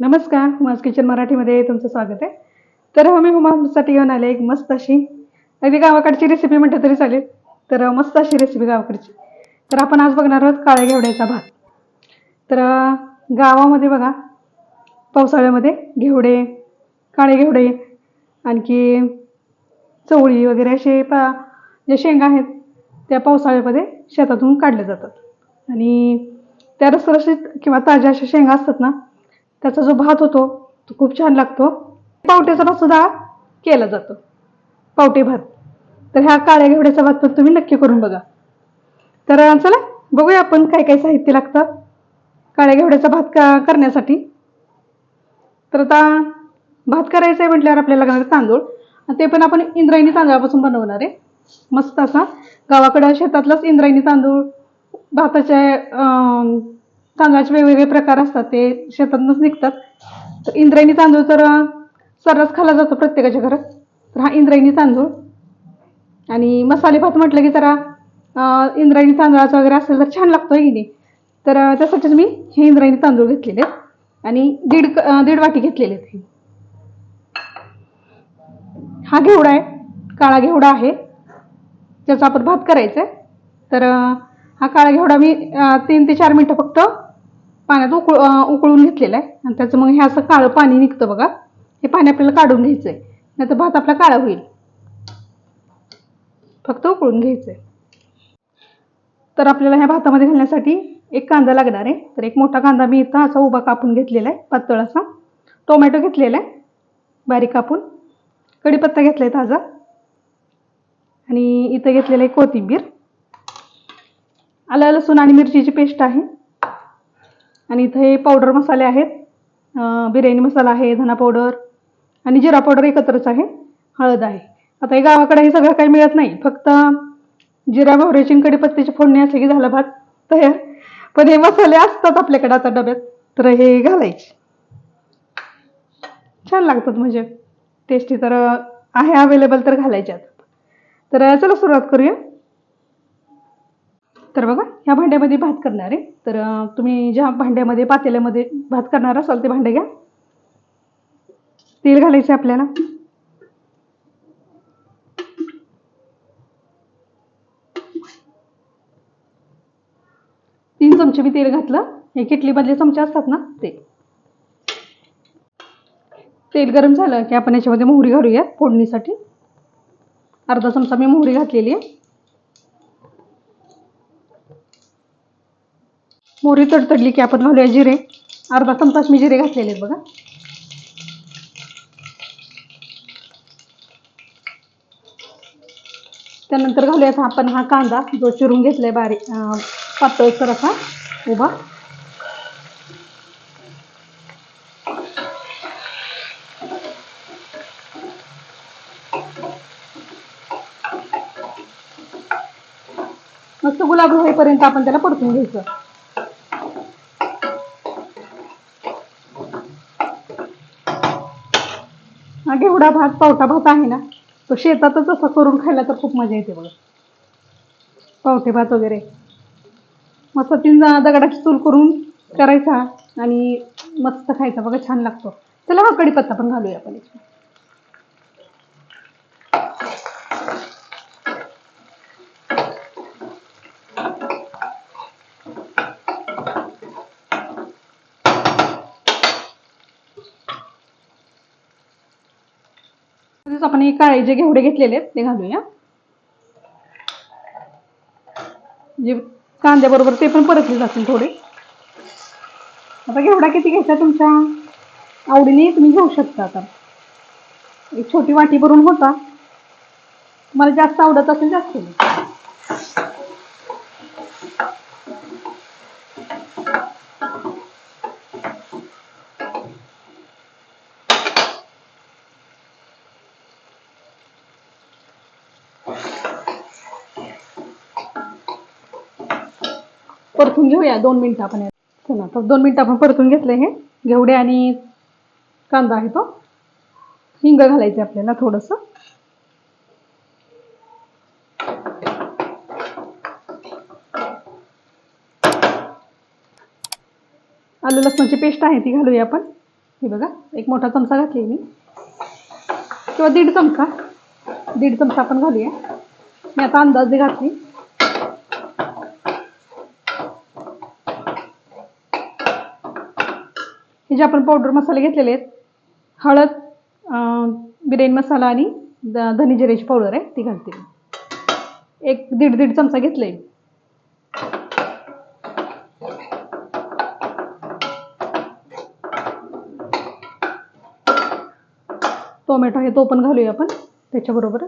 नमस्कार hummus kitchen मराठीमध्ये तुमचं स्वागत आहे. तर हो, मी हुमासाठी घेऊन आले एक मस्त अशी अगदी गावाकडची रेसिपी म्हटलं तरी चालेल. तर मस्त अशी रेसिपी गावाकडची. तर आपण आज बघणार आहोत काळ्या घेवड्याचा भात. तर गावामध्ये बघा पावसाळ्यामध्ये घेवडे काळे घेवडे आणखी चवळी वगैरे असे पा जे शेंगा आहेत त्या पावसाळ्यामध्ये शेतातून काढल्या जातात. आणि त्या रसरशीत किंवा ताज्या अशा शेंगा असतात ना त्याचा जो भात होतो तो खूप छान लागतो. पावट्याचा भात सुद्धा केला जातो. पावटे भात. तर ह्या काळ्या घेवड्याचा भात पण तुम्ही नक्की करून बघा. तर चला बघूया आपण काय काय साहित्य लागतं काळ्या घेवड्याचा भात का करण्यासाठी. तर आता भात करायचा आहे म्हटल्यावर आपल्याला लागणार तांदूळ. आणि ते पण आपण इंद्रायणी तांदळापासून बनवणार आहे. मस्त असा. गावाकडं शेतातलाच इंद्रायणी तांदूळ भाताच्या तांदळाचे वेगवेगळे प्रकार असतात ते शेतातूनच निघतात. तर इंद्रायणी तांदूळ तर सर्रास खाल्ला जातो प्रत्येकाच्या घरात. तर हा इंद्रायणी तांदूळ. आणि मसाले भात म्हटलं की जरा इंद्रायणी तांदळाचा वगैरे असेल तर छान लागतो की नाही? तर त्यासाठीच मी हे इंद्रायणी तांदूळ घेतलेले आहेत. आणि दीड क- दीड वाटी घेतलेले आहेत हा. घेवडा आहे काळा घेवडा आहे. ज्याचा आपण भात करायचा आहे तर हा काळा घेवडा मी तीन ते चार मिनटं फक्त पाण्यात उकळ उकळून घेतलेलं आहे. आणि त्याचं मग हे असं काळं पाणी निघतं बघा. हे पाणी आपल्याला काढून घ्यायचं आहे. नाही तर भात आपला काळा होईल. फक्त उकळून घ्यायचं आहे. तर आपल्याला ह्या भातामध्ये घालण्यासाठी एक कांदा लागणार आहे. तर एक मोठा कांदा मी इथं असा उभा कापून घेतलेला आहे पातळ असा. टोमॅटो घेतलेला आहे बारीक कापून. कढीपत्ता घेतला आहे ताजा. आणि इथं घेतलेलं आहे कोथिंबीर. आलं लसूण आणि मिरचीची पेस्ट आहे. आणि इथं हे पावडर मसाले आहेत. बिर्याणी मसाला आहे धना पावडर आणि जिरा पावडर एकत्रच आहे हळद आहे. आता हे गावाकडे हे सगळं काही मिळत नाही. फक्त जिरा मोहऱ्याची आणि कढीपत्त्याची फोडणी असली की झाला भात तयार. पण हे मसाले असतात आपल्याकडे आता डब्यात. तर हे घालायचे. छान लागतात म्हणजे. टेस्टी तर आहे अवेलेबल तर घालायच्यात तर चला सुरुवात करूया. तर बघा ह्या भांड्यामध्ये भात करणार आहे. तर तुम्ही ज्या भांड्यामध्ये पातेल्यामध्ये भात करणार असाल ते भांडे घ्या. तेल घालायचं आपल्याला. तीन चमचे मी तेल घातलं. हे किटलीमधले चमचे असतात ना ते. तेल गरम झालं की आपण याच्यामध्ये मोहरी घालूया फोडणीसाठी. अर्धा चमचा मी मोहरी घातलेली आहे. मोहरी तडतडली की आपण घालूया जिरे. अर्धा चमचाच मी जिरे घातलेले आहेत बघा. त्यानंतर घालूयात आपण हा कांदा. जो चिरून घेतलाय बारीक पातळसर असा उभा. मस्त गुलाब होईपर्यंत आपण त्याला परतून घ्यायचं. हा घेवडा भात पावटा भात आहे ना तो शेतातच असं करून खायला तर खूप मजा येते बघा. पावटे भात वगैरे. मस्त तीन दगडाची चूल करून करायचा आणि मस्त खायचा बघा छान लागतो. चला हा कडीपत्ता पण घालूया आपण आपण हे काळे जे घेवडे घेतलेले आहेत ते घालूया. जे कांद्याबरोबर ते पण परतले जातील थोडे. आता घेवडा किती घ्यायचा तुमच्या? आवडीने तुम्ही घेऊ शकता आता. एक छोटी वाटी भरून होता. मला जास्त आवडत असेल जास्त. परतून घेऊया. दोन मिनिटं आपण चला तर दोन मिनिटं आपण परतून घेतले हे. घेवडे आणि कांदा आहे तो. हिंग घालायचे आपल्याला थोडंसं. आलं लसणाची पेस्ट आहे ती घालूया आपण. हे बघा एक मोठा चमचा घातली मी. किंवा दीड चमचा. दीड चमचा आपण घालूया. मी आता अंदाजे घातली. हे जे आपण पावडर मसाले घेतलेले आहेत हळद बिर्याणी मसाला आणि द- धनी जिऱ्याची पावडर आहे ती घालते. एक दीड दीड चमचा घेतले टोमॅटो आहे तो पण घालूया आपण त्याच्याबरोबर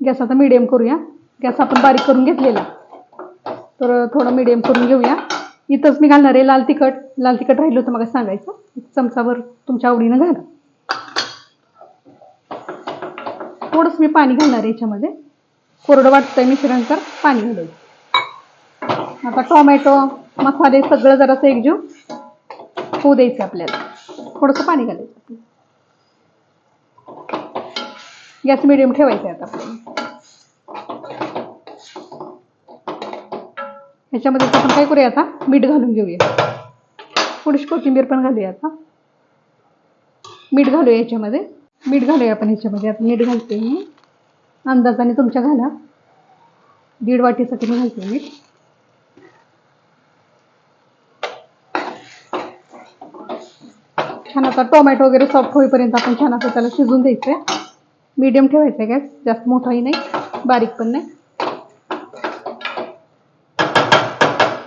गॅस आता मीडियम करूया. गॅस आपण बारीक करून घेतलेला. तर थोडं मिडियम करून घेऊया. इथंच मी घालणार आहे लाल तिखट. लाल तिखट राहिलं होतं मला सांगायचं. एक चमचाभर तुमच्या आवडीनं घाला थोडंसं मी पाणी घालणार आहे याच्यामध्ये. कोरडं वाटतंय मिश्रण तर पाणी घालायचं आता टोमॅटो मसाले सगळं जरासं एकजीव होऊ द्यायचं आपल्याला. थोडंसं पाणी घालायचं. गॅस मिडियम ठेवायचं आहे आता. आपल्याला ह्याच्यामध्ये आपण काय करूया आता? मीठ घालून घेऊया. थोडीशी कोथिंबीर पण घालूया आता. मीठ घालूया याच्यामध्ये. मीठ घालूया आपण ह्याच्यामध्ये आता मीठ घालते मी. अंदाजाने तुमच्या घाला. दीड वाटीसाठी मी घालते मीठ. छान आता टोमॅटो वगैरे सॉफ्ट होईपर्यंत आपण छान असं त्याला शिजून द्यायचं आहे मीडियम ठेवायचं आहे गॅस. जास्त मोठाही नाही. बारीक पण नाही.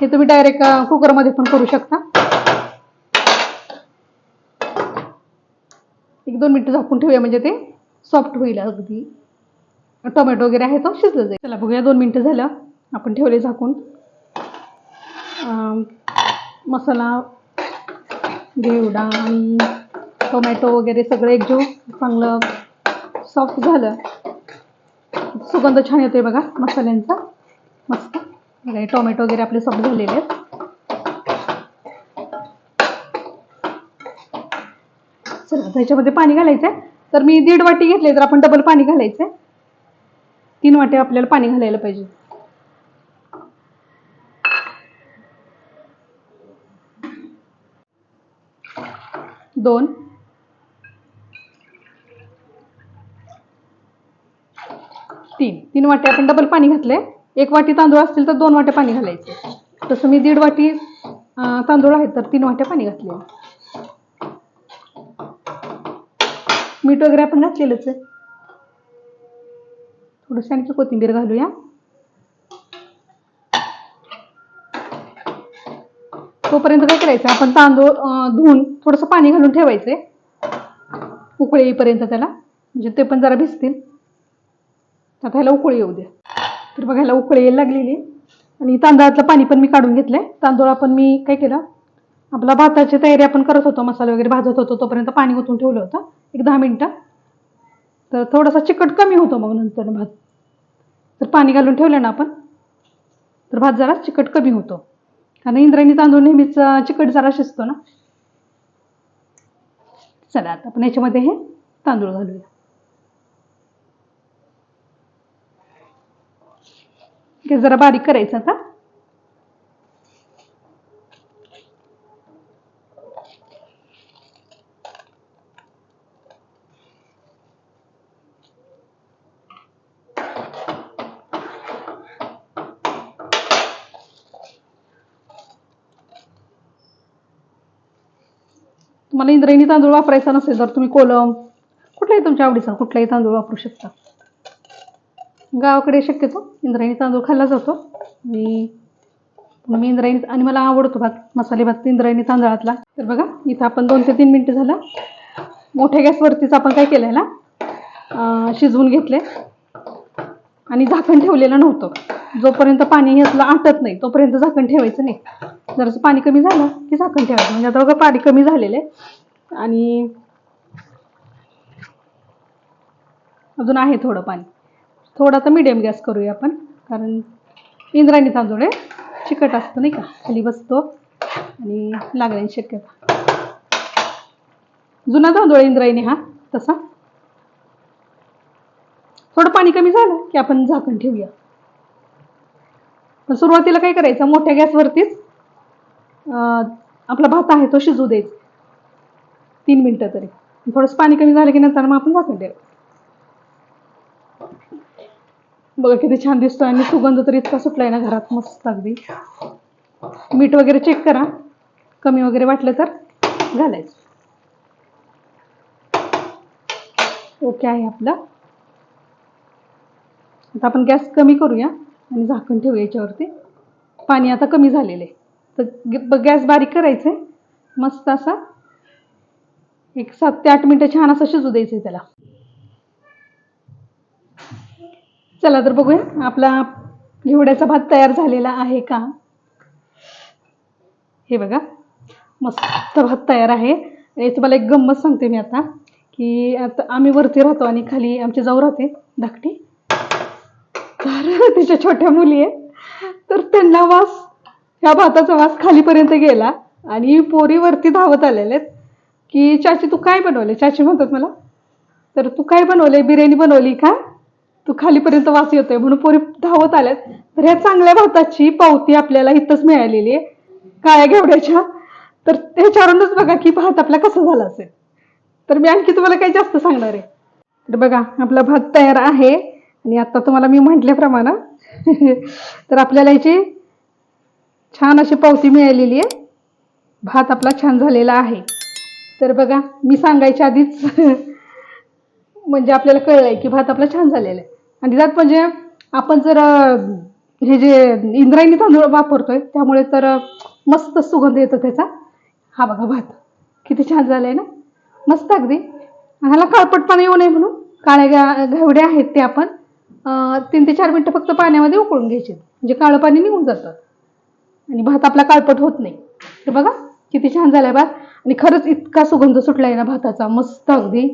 हे तुम्ही डायरेक्ट कुकरमध्ये पण करू शकता. एक दोन मिनिटं झाकून ठेवूया म्हणजे ते सॉफ्ट होईल अगदी. टोमॅटो वगैरे आहे तो शिजलं जाईल. चला बघूया दोन मिनटं झालं. आपण ठेवले झाकून. मसाला घेवडा आणि टोमॅटो वगैरे सगळं एकजीव चांगलं सॉफ्ट झालं. सुगंध छान येतोय बघा मसाल्यांचा. मस्त. बघा टोमॅटो वगैरे आपले सॉफ्ट झालेले आहेत. चला त्याच्यामध्ये पाणी घालायचं आहे तर मी दीड वाटी घेतले तर आपण डबल पाणी घालायचं आहे तीन वाटे आपल्याला पाणी घालायला पाहिजे. दोन. तीन. तीन वाटे आपण डबल पाणी घातले एक वाटी तांदूळ असतील तर दोन वाटे पाणी घालायचे. तसं मी दीड वाटी तांदूळ आहेत तर तीन वाट्या पाणी घातले मीठ वगैरे आपण घातलेलंच आहे. थोडंसं आणखी कोथिंबीर घालूया. तोपर्यंत काय करायचं आपण तांदूळ धुवून थोडंसं पाणी घालून ठेवायचंय. उकळी येईपर्यंत त्याला म्हणजे ते पण जरा भिजतील. आता ह्याला उकळी येऊ द्या. तर बघायला उकळे उकळी यायला लागलेली आणि तांदळातलं पाणी पण मी काढून घेतलं आहे तांदूळ आपण मी काय केलं? आपला भाताची तयारी आपण करत होतो. मसाले वगैरे भाजत होतो. तोपर्यंत पाणी ओतून ठेवलं होतं. एक दहा मिनटं. तर थोडासा चिकट कमी होतो मग नंतर भात. तर पाणी घालून ठेवलं ना आपण तर भात जरा चिकट कमी होतो. कारण इंद्रायणी तांदूळ नेहमीच चिकट जरा शिजतो ना. चला आता आपण याच्यामध्ये हे तांदूळ घालूया. हे जरा बारीक करायचं आता. तुम्हाला इंद्रायणी तांदूळ वापरायचा नसेल तर तुम्ही कोलम कुठलाही तुमच्या आवडीचा कुठलाही तांदूळ वापरू शकता. गावाकडे शक्यतो इंद्रायणी तांदूळ खाल्ला जातो. मी मी इंद्रायणी आणि मला आवडतो भात मसाले भात इंद्रायणी तांदळातला. तर बघा इथं आपण दोन ते तीन मिनटं झालं. मोठ्या गॅसवरतीच आपण काय केलं ना शिजवून घेतले. आणि झाकण ठेवलेलं नव्हतं. जोपर्यंत पाणी ह्यातलं आटत नाही तोपर्यंत झाकण ठेवायचं नाही. जरासं पाणी कमी झालं की झाकण ठेवायचं. म्हणजे आता बघा पाणी कमी झालेलं आहे. आणि अजून आहे थोडं पाणी. थोडासा मिडियम गॅस करूया आपण. कारण इंद्रायणी तांदूळ आहे चिकट असतं नाही का? खाली बसतो आणि लागण्याची शक्यता. जुना तांदूळ इंद्रायणी हा तसा. थोडं पाणी कमी झालं की आपण झाकण ठेवूया. पण सुरुवातीला काय करायचं मोठ्या गॅसवरतीच आपला भात आहे तो शिजू द्यायचा. तीन मिनटं तरी. थोडंसं पाणी कमी झालं की नंतर मग आपण झाकून द्यायचं बघा किती छान दिसतोय आणि सुगंध तर इतका सुटलाय ना घरात मस्त अगदी. मीठ वगैरे चेक करा. कमी वगैरे वाटलं तर घालायचं. ओके आहे आपलं. आता आपण गॅस कमी करूया आणि झाकण ठेवूया याच्यावरती. पाणी आता कमी झालेलं आहे. तर गॅस बारीक करायचं आहे मस्त असा एक सात ते आठ मिनटं छान असं शिजू द्यायचं आहे त्याला. चला तर बघूया. आपला घेवड्याचा भात तयार झालेला आहे का? हे बघा. मस्त भात तयार आहे. आणि तुम्हाला एक गंमत सांगते मी आता की आता आम्ही वरती राहतो आणि खाली आमची जाऊ राहते धाकटी. तर तिच्या छोट्या मुली आहेत. तर त्यांना वास ह्या भाताचा वास खालीपर्यंत गेला आणि पोरी वरती धावत आलेले आहेत. की चाची तू काय बनवले चाची म्हणतात मला. तर तू काय बनवले बिर्याणी बनवली का? तू खालीपर्यंत वास येतोय म्हणून पोरी धावत आल्यात. तर ह्या चांगल्या भाताची पावती आपल्याला इथंच मिळालेली आहे. काळ्या घेवड्याच्या. तर त्याच्यावरूनच बघा की भात आपला कसा झाला असेल. तर मी आणखी तुम्हाला काही जास्त सांगणार आहे. तर बघा आपला भात तयार आहे. आणि आता तुम्हाला मी म्हटल्याप्रमाणे तर आपल्याला याची छान अशी पावती मिळालेली आहे. भात आपला छान झालेला आहे. तर बघा मी सांगायच्या आधीच म्हणजे आपल्याला कळलंय की भात आपला छान झालेला आहे. आणि त्यात म्हणजे आपण जर हे जे इंद्रायणी तांदूळ वापरतोय त्यामुळे तर मस्त सुगंध येतो त्याचा. हा बघा भात किती छान झालाय ना? मस्त अगदी. ह्याला काळपटपणा येऊ नये म्हणून. काळ्या गा घेवडे आहेत ते आपण. तीन ते चार मिनटं फक्त पाण्यामध्ये उकळून घ्यायचे. म्हणजे काळं पाणी निघून जातं. आणि भात आपला काळपट होत नाही. तर बघा किती छान झालाय भात. आणि खरंच इतका सुगंध सुटलाय ना भाताचा. मस्त अगदी.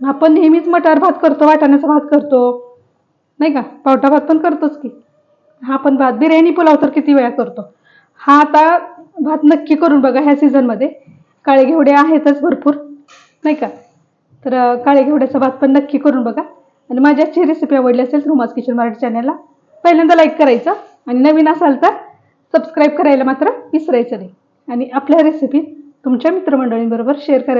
आपण नेहमीच मटार भात करतो वाटाण्याचा भात करतो. नाही का? पावटा भात पण करतोच की. हा पण भात बिर्याणी पुलाव तर किती वेळा करतो. हा आता भात नक्की करून बघा ह्या सीझनमध्ये काळे घेवडे आहेतच भरपूर. नाही का? तर काळे घेवड्याचा भात पण नक्की करून बघा. आणि माझी आजची रेसिपी आवडली असेल रुमाज किचन मराठी चॅनलला पहिल्यांदा लाईक करायचं. आणि नवीन असाल तर सबस्क्राईब करायला मात्र विसरायचं नाही. आणि आपल्या रेसिपी तुमच्या मित्रमंडळींबरोबर शेअर करायचं